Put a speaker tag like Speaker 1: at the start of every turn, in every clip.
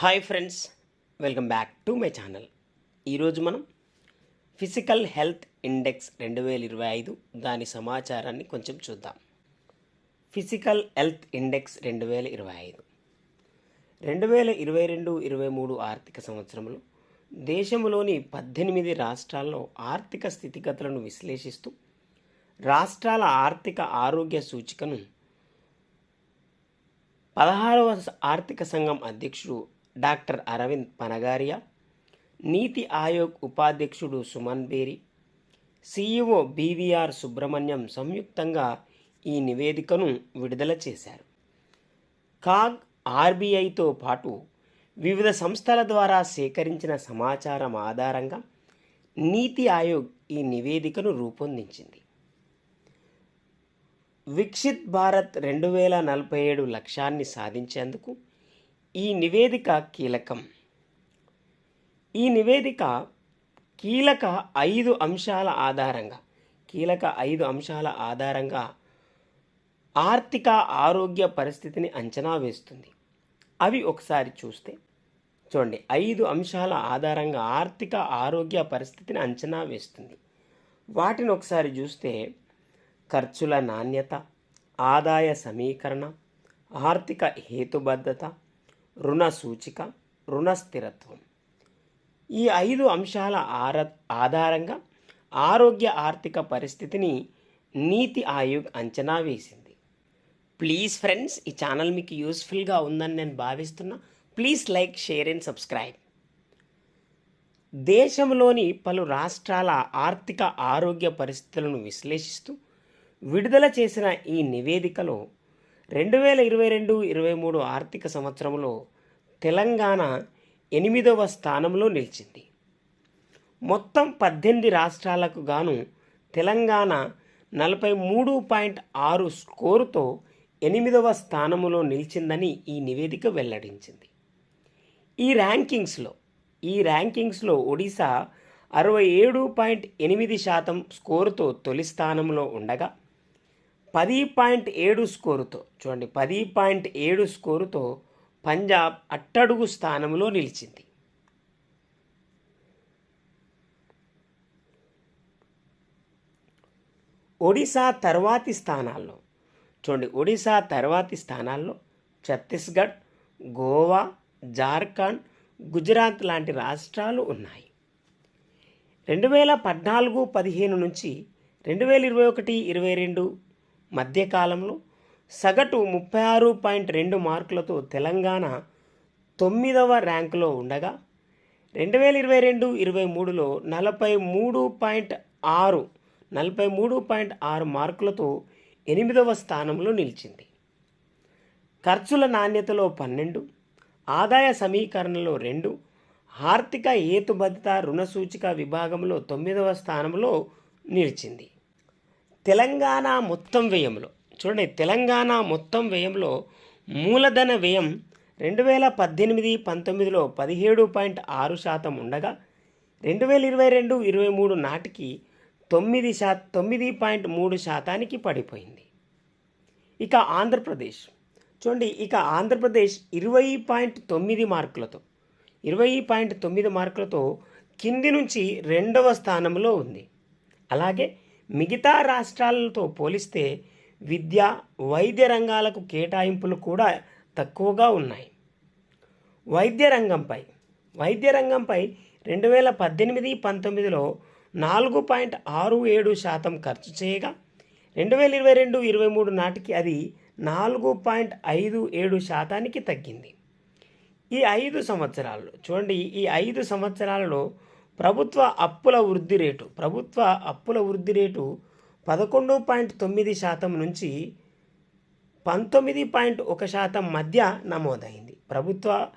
Speaker 1: Hi friends welcome back to my channel. ఈరోజు మనం physical health index రెండు వేల ఇరవై ఐదు దాని సమాచారాన్ని కొంచెం చూద్దాం. ఫిజికల్ హెల్త్ ఇండెక్స్ రెండు వేల ఇరవై ఐదు. రెండు వేల ఇరవై రెండు ఇరవై మూడు ఆర్థిక సంవత్సరంలో దేశంలోని పద్దెనిమిది రాష్ట్రాల్లో ఆర్థిక స్థితిగతులను విశ్లేషిస్తూ రాష్ట్రాల ఆర్థిక ఆరోగ్య సూచికను పదహారవ ఆర్థిక సంఘం అధ్యక్షుడు డాక్టర్ అరవింద్ పనగారియా నీతి ఆయోగ్ ఉపాధ్యక్షుడు సుమన్ బేరి సీఈఓ బీవీఆర్ సుబ్రహ్మణ్యం సంయుక్తంగా ఈ నివేదికను విడుదల చేశారు. కాగ్ ఆర్బీఐతో పాటు వివిధ సంస్థల ద్వారా సేకరించిన సమాచారం ఆధారంగా నీతి ఆయోగ్ ఈ నివేదికను రూపొందించింది. విక్షిత్ భారత్ రెండు వేల నలభై ఏడు లక్ష్యాన్ని సాధించేందుకు ఈ నివేదిక కీలకం. ఈ నివేదిక కీలక ఐదు అంశాల ఆధారంగా కీలక ఐదు అంశాల ఆధారంగా ఆర్థిక ఆరోగ్య పరిస్థితిని అంచనా వేస్తుంది. అవి ఒకసారి చూస్తే చూడండి ఐదు అంశాల ఆధారంగా ఆర్థిక ఆరోగ్య పరిస్థితిని అంచనా వేస్తుంది. వాటిని ఒకసారి చూస్తే ఖర్చుల నాణ్యత ఆదాయ సమీకరణ ఆర్థిక హేతుబద్ధత రుణ సూచిక రుణ స్థిరత్వం ఈ ఐదు అంశాల ఆర ఆధారంగా ఆరోగ్య ఆర్థిక పరిస్థితిని నీతి ఆయోగ్ అంచనా వేసింది. ప్లీజ్ ఫ్రెండ్స్ ఈ ఛానల్ మీకు యూస్ఫుల్గా ఉందని నేను భావిస్తున్నా. Please like share and subscribe. దేశంలోని పలు రాష్ట్రాల ఆర్థిక ఆరోగ్య పరిస్థితులను విశ్లేషిస్తూ విడుదల చేసిన ఈ నివేదికలో రెండు వేల ఇరవై రెండు ఇరవై మూడు ఆర్థిక సంవత్సరంలో తెలంగాణ ఎనిమిదవ స్థానంలో నిలిచింది. మొత్తం పద్దెనిమిది రాష్ట్రాలకు గాను తెలంగాణ నలభై మూడు పాయింట్ ఆరు స్కోరుతో ఎనిమిదవ స్థానములో నిలిచిందని ఈ నివేదిక వెల్లడించింది. ఈ ర్యాంకింగ్స్లో ఈ ర్యాంకింగ్స్లో ఒడిశా అరవై ఏడు పాయింట్ ఎనిమిది శాతం స్కోరుతో తొలి స్థానంలో ఉండగా పది పాయింట్ ఏడు స్కోరుతో చూడండి పది పాయింట్ ఏడు స్కోరుతో పంజాబ్ అట్టడుగు స్థానంలో నిలిచింది. ఒడిశా తర్వాతి స్థానాల్లో చూడండి ఒడిశా తర్వాతి స్థానాల్లో ఛత్తీస్గఢ్ గోవా జార్ఖండ్ గుజరాత్ లాంటి రాష్ట్రాలు ఉన్నాయి. రెండు వేల పద్నాలుగు పదిహేను నుంచి రెండు వేల ఇరవై ఒకటి ఇరవై రెండు మధ్యకాలంలో సగటు ముప్పై ఆరు పాయింట్ రెండు మార్కులతో తెలంగాణ తొమ్మిదవ ర్యాంకులో ఉండగా రెండు వేల ఇరవై రెండు ఇరవై మూడులో నలభై మూడు పాయింట్ ఆరు నలభై మూడు పాయింట్ ఆరు మార్కులతో ఎనిమిదవ స్థానంలో నిలిచింది. ఖర్చుల నాణ్యతలో పన్నెండు ఆదాయ సమీకరణలో రెండు ఆర్థిక హేతుబద్ధత రుణ సూచిక విభాగంలో తొమ్మిదవ స్థానంలో నిలిచింది. తెలంగాణ మొత్తం వ్యయంలో చూడండి తెలంగాణ మొత్తం వ్యయంలో మూలధన వ్యయం రెండు వేల పద్దెనిమిది పంతొమ్మిదిలో పదిహేడు పాయింట్ ఆరు శాతం ఉండగా రెండు వేల ఇరవై రెండు ఇరవై మూడు నాటికి తొమ్మిది శా తొమ్మిది పాయింట్ మూడు శాతానికి పడిపోయింది. ఇక ఆంధ్రప్రదేశ్ చూడండి ఇక ఆంధ్రప్రదేశ్ ఇరవై పాయింట్ తొమ్మిది మార్కులతో ఇరవై పాయింట్ తొమ్మిది మార్కులతో కింది నుంచి రెండవ స్థానంలో ఉంది. అలాగే మిగతా రాష్ట్రాలతో పోలిస్తే విద్య వైద్య రంగాలకు కేటాయింపులు కూడా తక్కువగా ఉన్నాయి. వైద్య రంగంపై వైద్య రంగంపై రెండు వేల పద్దెనిమిది పంతొమ్మిదిలో నాలుగు పాయింట్ ఆరు ఏడు శాతం ఖర్చు చేయగా రెండు వేల ఇరవై రెండు ఇరవై మూడు నాటికి అది నాలుగు పాయింట్ ఐదు ఏడు శాతానికి తగ్గింది. ఈ ఐదు సంవత్సరాల్లో చూడండి ఈ ఐదు సంవత్సరాలలో ప్రభుత్వ అప్పుల వృద్ధి రేటు ప్రభుత్వ అప్పుల వృద్ధి రేటు పదకొండు పాయింట్ తొమ్మిది శాతం నుంచి పంతొమ్మిది పాయింట్ ఒక శాతం మధ్య నమోదైంది. ప్రభుత్వ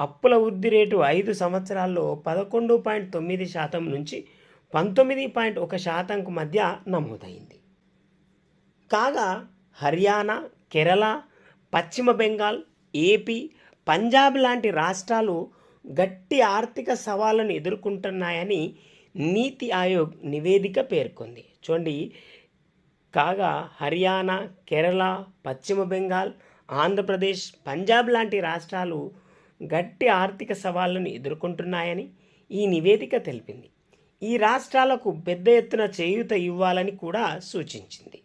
Speaker 1: అప్పుల వృద్ధి రేటు ఐదు సంవత్సరాల్లో పదకొండు పాయింట్ తొమ్మిది శాతం నుంచి పంతొమ్మిది పాయింట్ ఒక శాతంకు మధ్య నమోదైంది. కాగా హర్యానా కేరళ పశ్చిమ బెంగాల్ ఏపీ పంజాబ్ లాంటి రాష్ట్రాలు గట్టి ఆర్థిక సవాళ్ళను ఎదుర్కొంటున్నాయని నీతి ఆయోగ్ నివేదిక పేర్కొంది. చూడండి కాగా హర్యానా కేరళ పశ్చిమ బెంగాల్ ఆంధ్రప్రదేశ్ పంజాబ్ లాంటి రాష్ట్రాలు గట్టి ఆర్థిక సవాళ్ళను ఎదుర్కొంటున్నాయని ఈ నివేదిక తెలిపింది. ఈ రాష్ట్రాలకు పెద్ద ఎత్తున చేయూత ఇవ్వాలని కూడా సూచించింది.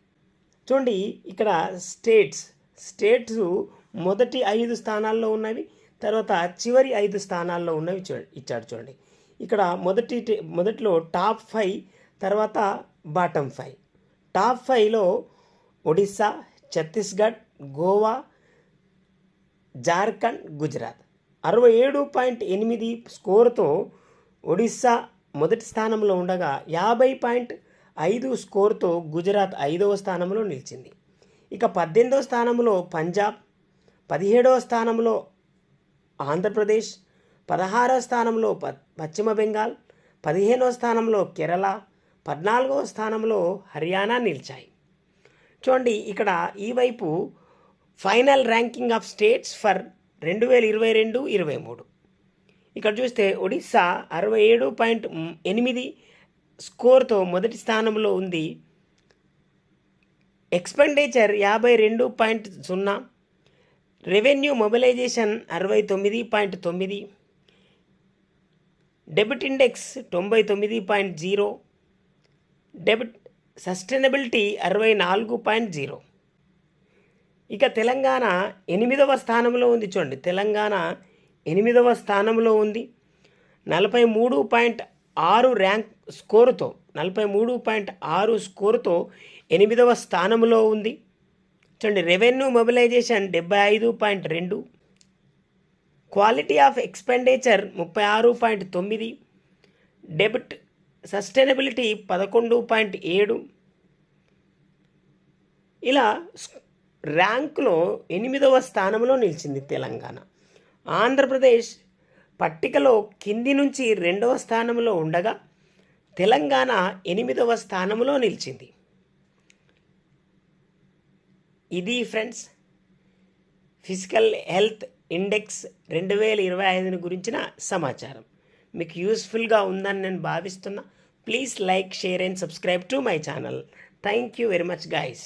Speaker 1: చూడండి ఇక్కడ స్టేట్స్ స్టేట్స్ మొదటి ఐదు స్థానాల్లో ఉన్నవి. తర్వాత చివరి ఐదు స్థానాల్లో ఉన్నవి చూ ఇచ్చాడు చూడండి. ఇక్కడ మొదటి మొదట్లో టాప్ ఫైవ్ తర్వాత బాటమ్ ఫైవ్. టాప్ ఫైవ్లో ఒడిస్సా ఛత్తీస్గఢ్ గోవా జార్ఖండ్ గుజరాత్. అరవై ఏడు పాయింట్ ఎనిమిది స్కోరుతో ఒడిస్సా మొదటి స్థానంలో ఉండగా యాభై పాయింట్ ఐదు స్కోర్తో గుజరాత్ ఐదవ స్థానంలో నిలిచింది. ఇక పద్దెనిమిదవ స్థానంలో పంజాబ్ పదిహేడవ స్థానంలో ఆంధ్రప్రదేశ్ పదహారవ స్థానంలో ప పశ్చిమ బెంగాల్ పదిహేనవ స్థానంలో కేరళ పద్నాలుగవ స్థానంలో హర్యానా నిలిచాయి. చూడండి ఇక్కడ ఈ వైపు final ranking of states for రెండు వేల ఇరవై రెండు ఇరవై మూడు. ఇక్కడ చూస్తే ఒడిస్సా అరవై ఏడు పాయింట్ ఎనిమిది స్కోర్తో మొదటి స్థానంలో ఉంది. ఎక్స్పెండిచర్ యాభై రెండు పాయింట్ సున్నా రెవెన్యూ మొబిలైజేషన్ అరవై తొమ్మిది పాయింట్ తొమ్మిది డెబిట్ ఇండెక్స్ తొంభై తొమ్మిది పాయింట్ జీరో డెబిట్ సస్టైనబిలిటీ అరవై నాలుగు పాయింట్ జీరో. ఇక తెలంగాణ ఎనిమిదవ స్థానంలో ఉంది చూడండి. తెలంగాణ ఎనిమిదవ స్థానంలో ఉంది. నలభై మూడు పాయింట్ ఆరు ర్యాంక్ స్కోరుతో నలభై మూడు పాయింట్ ఆరు స్కోరుతో ఎనిమిదవ స్థానంలో ఉంది. చూడండి రెవెన్యూ మొబిలైజేషన్ డెబ్బై ఐదు పాయింట్ రెండు క్వాలిటీ ఆఫ్ ఎక్స్పెండిచర్ ముప్పై ఆరు పాయింట్ తొమ్మిది డెబిట్ సస్టైనబిలిటీ పదకొండు పాయింట్ ఏడు. ఇలా ర్యాంకులో ఎనిమిదవ స్థానంలో నిలిచింది తెలంగాణ. ఆంధ్రప్రదేశ్ పట్టికలో కింది నుంచి రెండవ స్థానంలో ఉండగా తెలంగాణ ఎనిమిదవ స్థానంలో నిలిచింది. ఇది ఫ్రెండ్స్ ఫిజికల్ హెల్త్ ఇండెక్స్ రెండు వేల ఇరవై ఐదుని గురించిన సమాచారం. మీకు యూస్ఫుల్గా ఉందని నేను భావిస్తున్నా. Please like share and subscribe to my channel thank you very much guys